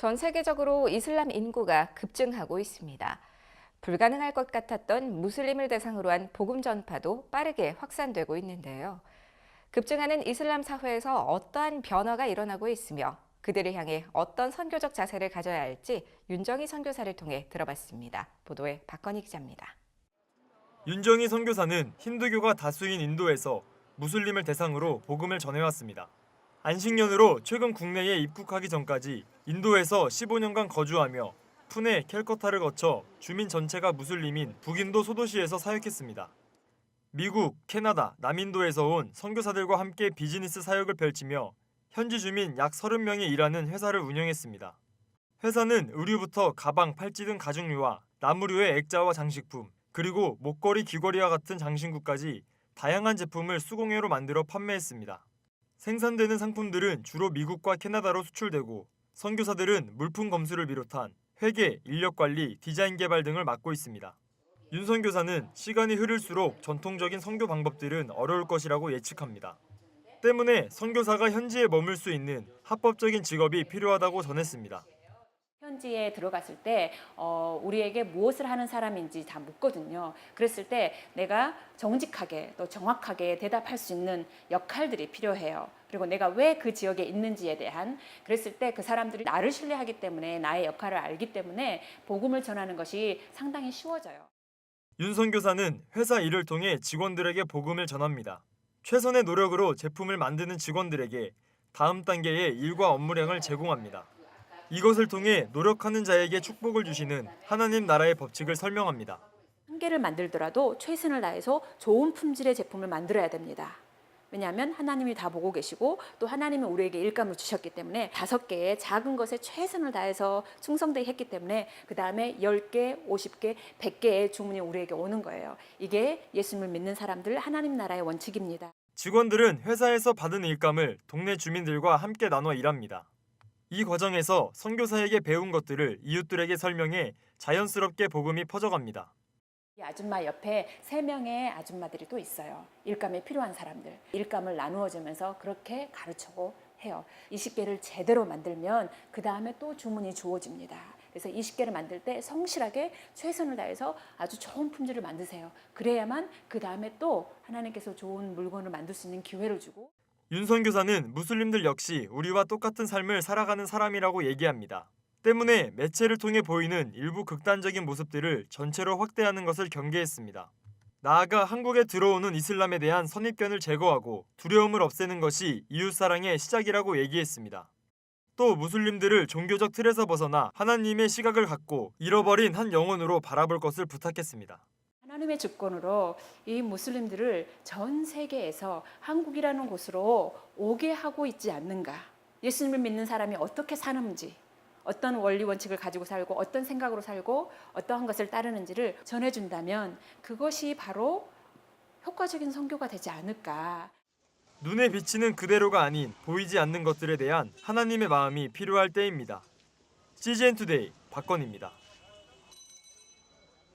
전 세계적으로 이슬람 인구가 급증하고 있습니다. 불가능할 것 같았던 무슬림을 대상으로 한 복음 전파도 빠르게 확산되고 있는데요. 급증하는 이슬람 사회에서 어떠한 변화가 일어나고 있으며 그들을 향해 어떤 선교적 자세를 가져야 할지 윤정희 선교사를 통해 들어봤습니다. 보도에 박건희 기자입니다. 윤정희 선교사는 힌두교가 다수인 인도에서 무슬림을 대상으로 복음을 전해왔습니다. 안식년으로 최근 국내에 입국하기 전까지 인도에서 15년간 거주하며 푸네, 캘커타를 거쳐 주민 전체가 무슬림인 북인도 소도시에서 사역했습니다. 미국, 캐나다, 남인도에서 온 선교사들과 함께 비즈니스 사역을 펼치며 현지 주민 약 30명이 일하는 회사를 운영했습니다. 회사는 의류부터 가방, 팔찌 등 가죽류와 나무류의 액자와 장식품, 그리고 목걸이, 귀걸이와 같은 장신구까지 다양한 제품을 수공예로 만들어 판매했습니다. 생산되는 상품들은 주로 미국과 캐나다로 수출되고 선교사들은 물품 검수를 비롯한 회계, 인력 관리, 디자인 개발 등을 맡고 있습니다. 윤 선교사는 시간이 흐를수록 전통적인 선교 방법들은 어려울 것이라고 예측합니다. 때문에 선교사가 현지에 머물 수 있는 합법적인 직업이 필요하다고 전했습니다. 현지에 들어갔을 때 어, 우리에게 무엇을 하는 사람인지 다 묻거든요. 그랬을 때 내가 정직하게 또 정확하게 대답할 수 있는 역할들이 필요해요. 그리고 내가 왜 그 지역에 있는지에 대한 그랬을 때 그 사람들이 나를 신뢰하기 때문에 나의 역할을 알기 때문에 복음을 전하는 것이 상당히 쉬워져요. 윤 선 교사는 회사 일을 통해 직원들에게 복음을 전합니다. 최선의 노력으로 제품을 만드는 직원들에게 다음 단계의 일과 업무량을 제공합니다. 이것을 통해 노력하는 자에게 축복을 주시는 하나님 나라의 법칙을 설명합니다. 한 개를 만들더라도 최선을 다해서 좋은 품질의 제품을 만들어야 됩니다. 왜냐하면 하나님이 다 보고 계시고 또 하나님은 우리에게 일감을 주셨기 때문에 다섯 개의 작은 것에 최선을 다해서 충성되게 했기 때문에 그 다음에 열 개, 오십 개, 백 개의 주문이 우리에게 오는 거예요. 이게 예수님을 믿는 사람들 하나님 나라의 원칙입니다. 직원들은 회사에서 받은 일감을 동네 주민들과 함께 나눠 일합니다. 이 과정에서 선교사에게 배운 것들을 이웃들에게 설명해 자연스럽게 복음이 퍼져갑니다. 이 아줌마 옆에 세 명의 아줌마들이 또 있어요. 일감에 필요한 사람들. 일감을 나누어 주면서 그렇게 가르치고 해요. 20개를 제대로 만들면 그 다음에 또 주문이 주어집니다. 그래서 20개를 만들 때 성실하게 최선을 다해서 아주 좋은 품질을 만드세요. 그래야만 그 다음에 또 하나님께서 좋은 물건을 만들 수 있는 기회를 주고 윤 선 교사는 무슬림들 역시 우리와 똑같은 삶을 살아가는 사람이라고 얘기합니다. 때문에 매체를 통해 보이는 일부 극단적인 모습들을 전체로 확대하는 것을 경계했습니다. 나아가 한국에 들어오는 이슬람에 대한 선입견을 제거하고 두려움을 없애는 것이 이웃사랑의 시작이라고 얘기했습니다. 또 무슬림들을 종교적 틀에서 벗어나 하나님의 시각을 갖고 잃어버린 한 영혼으로 바라볼 것을 부탁했습니다. 하나님의 주권으로 이 무슬림들을 전 세계에서 한국이라는 곳으로 오게 하고 있지 않는가. 예수님을 믿는 사람이 어떻게 사는지, 어떤 원리 원칙을 가지고 살고, 어떤 생각으로 살고, 어떠한 것을 따르는지를 전해준다면 그것이 바로 효과적인 선교가 되지 않을까. 눈에 비치는 그대로가 아닌 보이지 않는 것들에 대한 하나님의 마음이 필요할 때입니다. CGN 투데이 박건입니다.